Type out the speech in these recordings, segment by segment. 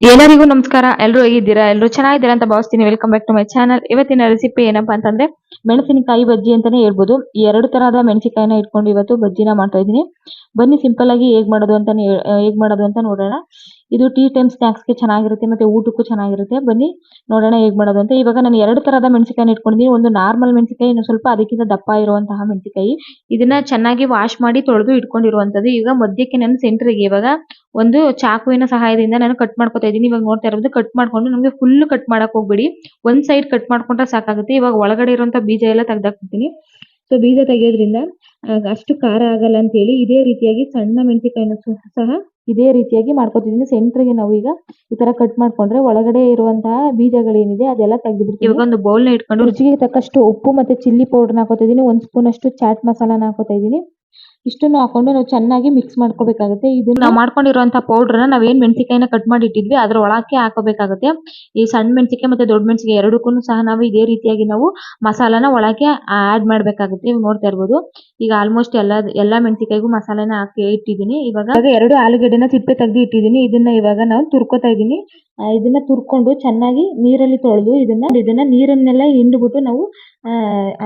ಎಲ್ಲರಿಗೂ ನಮಸ್ಕಾರ. ಎಲ್ಲರೂ ಹೇಗಿದ್ದೀರಾ? ಎಲ್ಲರೂ ಚೆನ್ನಾಗಿದ್ದೀರಾ ಅಂತ ಭಾವಿಸ್ತೀನಿ. Welcome back to my channel ಇವತ್ತಿನ ರೆಸಿಪಿ ಏನಪ್ಪಾ ಅಂತಂದ್ರೆ ಮೆಣಸಿನಕಾಯಿ ಬಜ್ಜಿ ಅಂತಾನೆ ಹೇಳ್ಬೋದು. ಎರಡು ತರಹದ ಮೆಣಸಿನಕಾಯಿನ ಇಟ್ಕೊಂಡು ಇವತ್ತು ಬಜ್ಜಿನ ಮಾಡ್ತಾ ಇದ್ದೀನಿ. ಬನ್ನಿ ಸಿಂಪಲ್ ಆಗಿ ಹೇಗ್ ಮಾಡೋದು ಅಂತ ಹೇಗ್ ಮಾಡೋದು ಅಂತ ನೋಡೋಣ. ಇದು ಟೀ ಟೈಮ್ ಸ್ನಾಕ್ಸ್ಗೆ ಚೆನ್ನಾಗಿರುತ್ತೆ, ಮತ್ತೆ ಊಟಕ್ಕೂ ಚೆನ್ನಾಗಿರುತ್ತೆ. ಬನ್ನಿ ನೋಡೋಣ ಹೇಗ್ ಮಾಡೋದು ಅಂತ. ಇವಾಗ ನಾನು ಎರಡು ತರಹದ ಮೆಣಸಿನಕಾಯಿ ಇಟ್ಕೊಂಡಿದ್ದೀನಿ. ಒಂದು ನಾರ್ಮಲ್ ಮೆಣಸಿನಕಾಯಿ ಇನ್ನು ಸ್ವಲ್ಪ ಅದಕ್ಕಿಂತ ದಪ್ಪ ಇರುವಂತಹ ಮೆಣಸಿನಕಾಯಿ. ಇದನ್ನ ಚೆನ್ನಾಗಿ ವಾಶ್ ಮಾಡಿ ತೊಳೆದು ಇಟ್ಕೊಂಡಿರುವಂತದ್ದು ಈಗ ಮಧ್ಯಕ್ಕೆ ನಾನು ಸೆಂಟ್ರಿಗೆ ಇವಾಗ ಒಂದು ಚಾಕುವಿನ ಸಹಾಯದಿಂದ ನಾನು ಕಟ್ ಮಾಡ್ಕೊತಾ ಇದ್ದೀನಿ. ಇವಾಗ ನೋಡ್ತಾ ಇರೋದು ಕಟ್ ಮಾಡ್ಕೊಂಡು ನಮಗೆ ಫುಲ್ ಕಟ್ ಮಾಡಕ್ ಹೋಗ್ಬೇಡಿ. ಒಂದ್ ಸೈಡ್ ಕಟ್ ಮಾಡ್ಕೊಂಡ್ರೆ ಸಾಕಾಗುತ್ತೆ. ಇವಾಗ ಒಳಗಡೆ ಇರುವಂತ ಬೀಜ ಎಲ್ಲ ತೆಗ್ದಾಕ್ಬಿಡ್ತೀನಿ. ಸೊ ಬೀಜ ತೆಗೆಯೋದ್ರಿಂದ ಅಷ್ಟು ಖಾರ ಆಗಲ್ಲ ಅಂತ ಹೇಳಿ ಇದೇ ರೀತಿಯಾಗಿ ಸಣ್ಣ ಮೆಣಸಿನಕಾಯಿನ ಸಹ ಇದೇ ರೀತಿಯಾಗಿ ಮಾಡ್ಕೊತಿದ್ದೀನಿ. ಸೆಂಟ್ರಿಗೆ ನಾವು ಈಗ ಈ ತರ ಕಟ್ ಮಾಡ್ಕೊಂಡ್ರೆ ಒಳಗಡೆ ಇರುವಂತಹ ಬೀಜಗಳೇನಿದೆ ಅದೆಲ್ಲ ತೆಗೆದ್ಬಿಡ್ತೀವಿ ಇವಾಗ ಒಂದು ಬೌಲ್ನ ಇಟ್ಕೊಂಡು ರುಚಿಗೆ ತಕ್ಕಷ್ಟು ಉಪ್ಪು ಮತ್ತೆ ಚಿಲ್ಲಿ ಪೌಡರ್ ಹಾಕೋತಾ ಇದೀನಿ ಒಂದ್ ಸ್ಪೂನ್ ಅಷ್ಟು ಚಾಟ್ ಮಸಾಲಾನ ಹಾಕೋತಾ ಇದೀನಿ ಇಷ್ಟನ್ನು ಹಾಕೊಂಡು ನಾವು ಚೆನ್ನಾಗಿ ಮಿಕ್ಸ್ ಮಾಡ್ಕೋಬೇಕಾಗುತ್ತೆ. ಇದನ್ನ ನಾವು ಮಾಡ್ಕೊಂಡಿರುವಂತ ಪೌಡರ್ನ ನಾವೇನ್ ಮೆಣಸಿನಕಾಯಿನ ಕಟ್ ಮಾಡಿ ಇಟ್ಟಿದ್ವಿ ಅದ್ರ ಒಳಕ್ಕೆ ಹಾಕೋಬೇಕಾಗುತ್ತೆ. ಈ ಸಣ್ಣ ಮೆಣಸಿನಕಾಯಿ ಮತ್ತೆ ದೊಡ್ಡ ಮೆಣಸಿನಕಾಯಿ ಎರಡಕ್ಕೂ ಸಹ ನಾವು ಇದೇ ರೀತಿಯಾಗಿ ನಾವು ಮಸಾಲಾನ ಒಳಗೆ ಆಡ್ ಮಾಡ್ಬೇಕಾಗುತ್ತೆ. ನೀವು ನೋಡ್ತಾ ಇರ್ಬೋದು. ಈಗ ಆಲ್ಮೋಸ್ಟ್ ಎಲ್ಲ ಎಲ್ಲಾ ಮೆಣಸಿನಕಾಯಿಗೂ ಮಸಾಲಾನ ಹಾಕಿ ಇಟ್ಟಿದ್ದೀನಿ. ಇವಾಗ ಎರಡು ಆಲೂಗಡ್ಡೆನ ಸಿಪ್ಪೆ ತೆಗೆದು ಇಟ್ಟಿದ್ದೀನಿ. ಇದನ್ನ ಇವಾಗ ನಾವು ತುರ್ಕೋತಾ ಇದೀನಿ ಆ, ಇದನ್ನ ತುರ್ಕೊಂಡು ಚೆನ್ನಾಗಿ ನೀರಲ್ಲಿ ತೊಳೆದು ಇದನ್ನ ಇದನ್ನ ನೀರನ್ನೆಲ್ಲ ಹಿಂಡ್ಬಿಟ್ಟು ನಾವು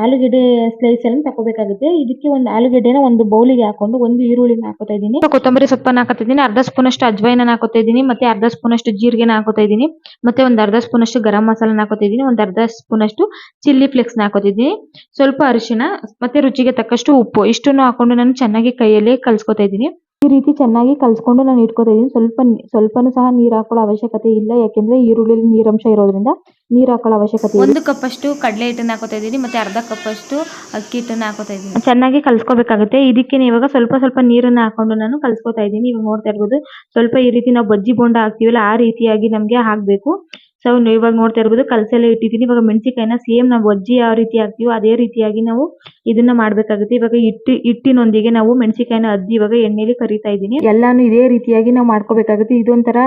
ಆಲೂಗೆಡ್ಡೆ ಸ್ಲೈಸ್ ಅನ್ನು ತಗೋಬೇಕಾಗುತ್ತೆ ಇದಕ್ಕೆ ಒಂದು ಆಲೂಗಡ್ಡೆನ ಒಂದು ಬೌಲಿಗೆ ಹಾಕೊಂಡು ಒಂದು ಈರುಳ್ಳಿನ ಹಾಕೋತಾ ಇದ್ದೀನಿ. ಕೊತ್ತಂಬರಿ ಸೊಪ್ಪನ್ನ ಹಾಕೋತಾ ಇದ್ದೀನಿ ಅರ್ಧ ಸ್ಪೂನ್ ಅಷ್ಟು ಅಜ್ವೈನ ಹಾಕೋತಾ ಇದ್ದೀನಿ. ಮತ್ತೆ ಅರ್ಧ ಸ್ಪೂನ್ ಅಷ್ಟು ಜೀರಿಗೆನ ಹಾಕೋತಾ ಇದ್ದೀನಿ. ಮತ್ತೆ ಒಂದು ಅರ್ಧ ಸ್ಪೂನ್ ಅಷ್ಟು ಗರಂ ಮಸಾಲನ ಹಾಕೋತಾ ಇದ್ದೀನಿ. ಒಂದು ಅರ್ಧ ಸ್ಪೂನ್ ಅಷ್ಟು ಚಿಲ್ಲಿ ಫ್ಲೇಕ್ಸ್ನ ಹಾಕೋತಿದ್ದೀನಿ ಸ್ವಲ್ಪ ಅರಿಶಿನ ಮತ್ತೆ ರುಚಿಗೆ ತಕ್ಕಷ್ಟು ಉಪ್ಪು. ಇಷ್ಟನ್ನು ಹಾಕೊಂಡು ನಾನು ಚೆನ್ನಾಗಿ ಕೈಯಲ್ಲಿ ಕಲ್ಸ್ಕೊತಾ ಇದ್ದೀನಿ. ಈ ರೀತಿ ಚೆನ್ನಾಗಿ ಕಲ್ಸ್ಕೊಂಡು ನಾನು ಇಟ್ಕೋತಾ ಇದ್ದೀನಿ. ಸ್ವಲ್ಪ ಸ್ವಲ್ಪನು ಸಹ ನೀರ್ ಹಾಕೊಳ್ಳೋ ಅವಶ್ಯಕತೆ ಇಲ್ಲ. ಯಾಕೆಂದ್ರೆ ಈರುಳ್ಳಿಲಿ ನೀರಂಶ ಇರೋದ್ರಿಂದ ನೀರ್ ಹಾಕೊಳ್ಳೋ ಅವಶ್ಯಕತೆ ಒಂದು ಕಪ್ ಅಷ್ಟು ಕಡಲೆ ಹಿಟ್ಟನ್ನ ಹಾಕೋತಾ ಇದ್ದೀನಿ. ಮತ್ತೆ ಅರ್ಧ ಕಪ್ ಅಷ್ಟು ಅಕ್ಕಿ ಹಿಟ್ಟನ್ನ ಹಾಕೋತಾ ಇದ್ದೀನಿ. ಚೆನ್ನಾಗಿ ಕಲಸ್ಕೋಬೇಕಾಗುತ್ತೆ. ಇದಕ್ಕೆ ಇವಾಗ ಸ್ವಲ್ಪ ಸ್ವಲ್ಪ ನೀರನ್ನ ಹಾಕೊಂಡು ನಾನು ಕಲ್ಸ್ಕೊತಾ ಇದ್ದೀನಿ. ಇವಾಗ ನೋಡ್ತಾ ಇರ್ಬೋದು ಸ್ವಲ್ಪ ಈ ರೀತಿ ನಾವು ಬಜ್ಜಿ ಬೋಂಡ ಹಾಕ್ತಿವಲ್ಲ ಆ ರೀತಿಯಾಗಿ ನಮಗೆ ಹಾಕ್ಬೇಕು. ಸೊ ಇವಾಗ ನೋಡ್ತಾ ಇರ್ಬೋದು ಕಲಸೆಲ್ಲ ಇಟ್ಟಿದ್ದೀನಿ. ಇವಾಗ ಮೆಣಸಿನಕಾಯಿನ ಸೇಮ್ ನಾವು ಬಜ್ಜಿ ಯಾವ ರೀತಿ ಹಾಕ್ತೀವೋ ಅದೇ ರೀತಿಯಾಗಿ ನಾವು ಇದನ್ನ ಮಾಡ್ಬೇಕಾಗುತ್ತೆ. ಇವಾಗ ಹಿಟ್ಟು ಹಿಟ್ಟಿನೊಂದಿಗೆ ನಾವು ಮೆಣಸಿನಕಾಯಿನ ಅದ್ದಿ ಇವಾಗ ಎಣ್ಣೆಲಿ ಕರಿತಾ ಇದ್ದೀನಿ. ಎಲ್ಲಾನು ಇದೇ ರೀತಿಯಾಗಿ ನಾವು ಮಾಡ್ಕೋಬೇಕಾಗುತ್ತೆ. ಇದೊಂಥರ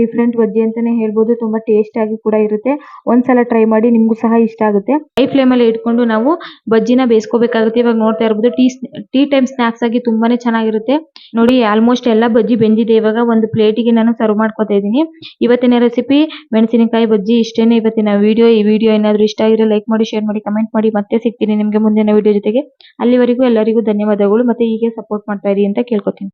ಡಿಫ್ರೆಂಟ್ ಬಜ್ಜಿ ಅಂತಾನೆ ಹೇಳ್ಬೋದು. ತುಂಬಾ ಟೇಸ್ಟ್ ಆಗಿ ಕೂಡ ಇರುತ್ತೆ. ಒಂದ್ಸಲ ಟ್ರೈ ಮಾಡಿ ನಿಮ್ಗೂ ಸಹ ಇಷ್ಟ ಆಗುತ್ತೆ. ಹೈ ಫ್ಲೇಮ್ ಅಲ್ಲಿ ಇಟ್ಕೊಂಡು ನಾವು ಬಜ್ಜಿನ ಬೇಯಿಸ್ಕೋಬೇಕಾಗುತ್ತೆ. ಇವಾಗ ನೋಡ್ತಾ ಇರ್ಬೋದು ಟೀ ಟೀ ಟೈಮ್ ಸ್ನಾಕ್ಸ್ ಆಗಿ ತುಂಬಾನೇ ಚೆನ್ನಾಗಿರುತ್ತೆ. ನೋಡಿ ಆಲ್ಮೋಸ್ಟ್ ಎಲ್ಲ ಬಜ್ಜಿ ಬೆಂದಿದೆ. ಇವಾಗ ಒಂದು ಪ್ಲೇಟಿಗೆ ನಾನು ಸರ್ವ್ ಮಾಡ್ಕೋತಾ ಇದ್ದೀನಿ. ಇವತ್ತಿನ ರೆಸಿಪಿ ಮೆಣಸಿನಕಾಯಿ ಬಜ್ಜಿ ಇಷ್ಟೇನೆ ಇವತ್ತಿನ ವಿಡಿಯೋ ಈ ವಿಡಿಯೋ ಏನಾದ್ರು ಇಷ್ಟ ಆಗಿದ್ರೆ ಲೈಕ್ ಮಾಡಿ ಶೇರ್ ಮಾಡಿ ಕಮೆಂಟ್ ಮಾಡಿ. ಮತ್ತೆ ಸಿಗ್ತೀನಿ ನಿಮಗೆ ಮುಂದಿನ ವಿಡಿಯೋ ಜೊತೆಗೆ ಅಲ್ಲಿವರೆಗೂ ಎಲ್ಲರಿಗೂ ಧನ್ಯವಾದಗಳು. ಮತ್ತೆ ಹೀಗೆ ಸಪೋರ್ಟ್ ಮಾಡ್ತಾ ಇರಿ ಅಂತ ಕೇಳ್ಕೊತೀನಿ.